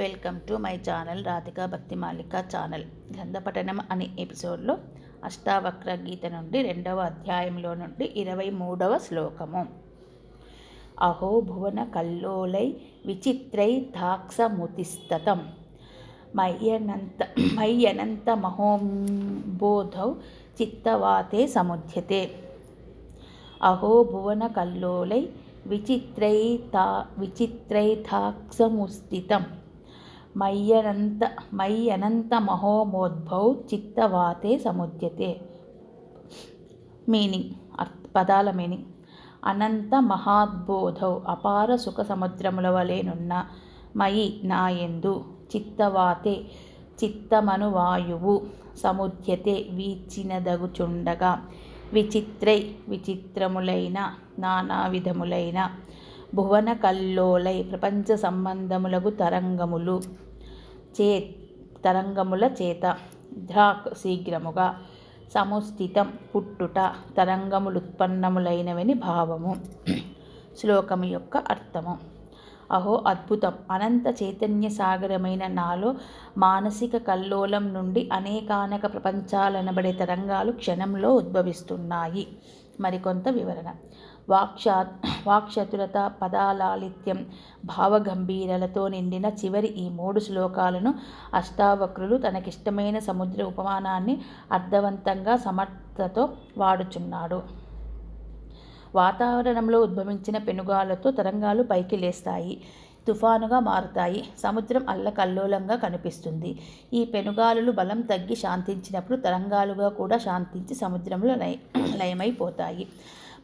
Welcome to my channel Radhika Bhakti Malika channel. గ్రంథపఠనం అనే ఎపిసోడ్లో అష్టావక్ర గీత నుండి రెండవ అధ్యాయంలో నుండి ఇరవై మూడవ శ్లోకము. అహో భువన కల్లోలై విచిత్రై దాక్షముతిస్తతం మయ్యనంత మయ్యనంత మహోంబోధౌ చిత్తవాతే సముద్యతే. అహో భువన కల్లోలై విచిత్రైతా విచిత్రైథాక్షముస్థితం మయ్యనంత మయ్యనంత మహోమోద్భౌ చిత్తవాతే సముద్యతే మీనింగ్ పదాల మీనింగ్ అనంత మహాద్బోధౌ అపార సుఖ సముద్రముల వలెనున్న మయి నాయందు చిత్తవాతే చిత్తమను వాయువు సముద్యతే వీచినదగుచుండగా విచిత్రై విచిత్రములైన నానా విధములైన భువన కల్లోలై ప్రపంచ సంబంధములకు తరంగములు చే తరంగముల చేత ధ్రాక్ శీఘ్రముగా సముస్థితం పుట్టుట తరంగములుత్పన్నములైనవని భావము. శ్లోకము యొక్క అర్థము. అహో అద్భుతం! అనంత చైతన్య సాగరమైన నాలో మానసిక కల్లోలం నుండి అనేకానక ప్రపంచాలనబడే తరంగాలు క్షణంలో ఉద్భవిస్తున్నాయి. మరికొంత వివరణ. వాక్షా వాక్చతురత పదాలాలిత్యం భావగంభీరలతో నిండిన చివరి ఈ మూడు శ్లోకాలను అష్టావక్రులు తనకిష్టమైన సముద్ర ఉపమానాన్ని అర్థవంతంగా సమర్థతో వాడుచున్నాడు. వాతావరణంలో ఉద్భవించిన పెనుగాలతో తరంగాలు పైకి లేస్తాయి. తుఫానుగా మారుతాయి. సముద్రం అల్లకల్లోలంగా కనిపిస్తుంది. ఈ పెనుగాలులు బలం తగ్గి శాంతించినప్పుడు తరంగాలుగా కూడా శాంతించి సముద్రంలో లయ లయమైపోతాయి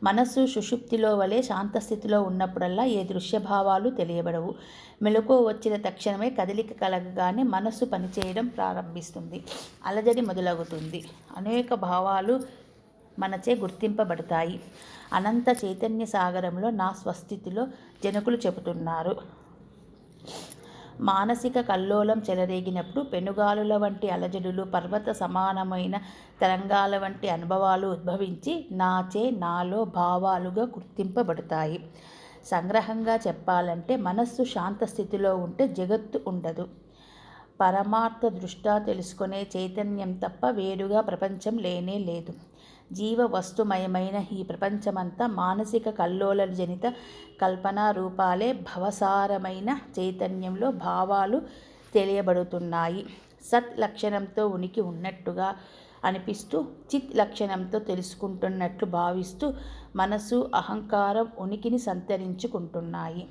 మనస్సు సుషుప్తిలో వలె శాంతస్థితిలో ఉన్నప్పుడల్లా ఏ దృశ్యభావాలు తెలియబడవు. మెలకు వచ్చిన తక్షణమే కదలిక కలగగానే మనస్సు పనిచేయడం ప్రారంభిస్తుంది. అలజడి మొదలవుతుంది అనేక భావాలు మనచే గుర్తింపబడతాయి. అనంత చైతన్య సాగరంలో నా స్వస్థితిలో జనకులు చెబుతున్నారు. మానసిక కల్లోలం చెలరేగినప్పుడు పెనుగాలుల వంటి అలజడులు పర్వత సమానమైన తరంగాల వంటి అనుభవాలు ఉద్భవించి నాచే నాలో భావాలుగా గుర్తింపబడతాయి. సంగ్రహంగా చెప్పాలంటే మనస్సు శాంత స్థితిలో ఉంటే జగత్తు ఉండదు. పరమార్థ దృష్టా తెలుసుకునే చైతన్యం తప్ప వేరుగా ప్రపంచం లేనే లేదు. జీవ వస్తుమయమైన ఈ ప్రపంచమంతా మానసిక కల్లోల జనిత కల్పనా రూపాలే భవసారమైన చైతన్యంలో భావాలు తెలియబడుతున్నాయి. సత్ లక్షణంతో ఉనికి ఉన్నట్టుగా అనిపిస్తూ చిత్ లక్షణంతో తెలుసుకుంటున్నట్లు భావిస్తూ మనసు అహంకారం ఉనికిని సంతరించుకుంటున్నాయి.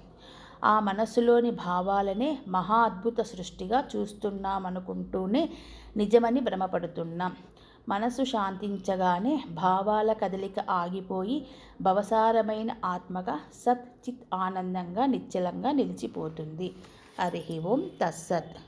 ఆ మనసులోని భావాలనే మహా అద్భుత సృష్టిగా చూస్తున్నామనుకుంటూనే నిజమని భ్రమపడుతున్నాం. మనసు శాంతించగానే భావాల కదలిక ఆగిపోయి భవసారమైన ఆత్మగా సత్ చిత్ ఆనందంగా నిశ్చలంగా నిలిచిపోతుంది. హరి ఓం తస్సత్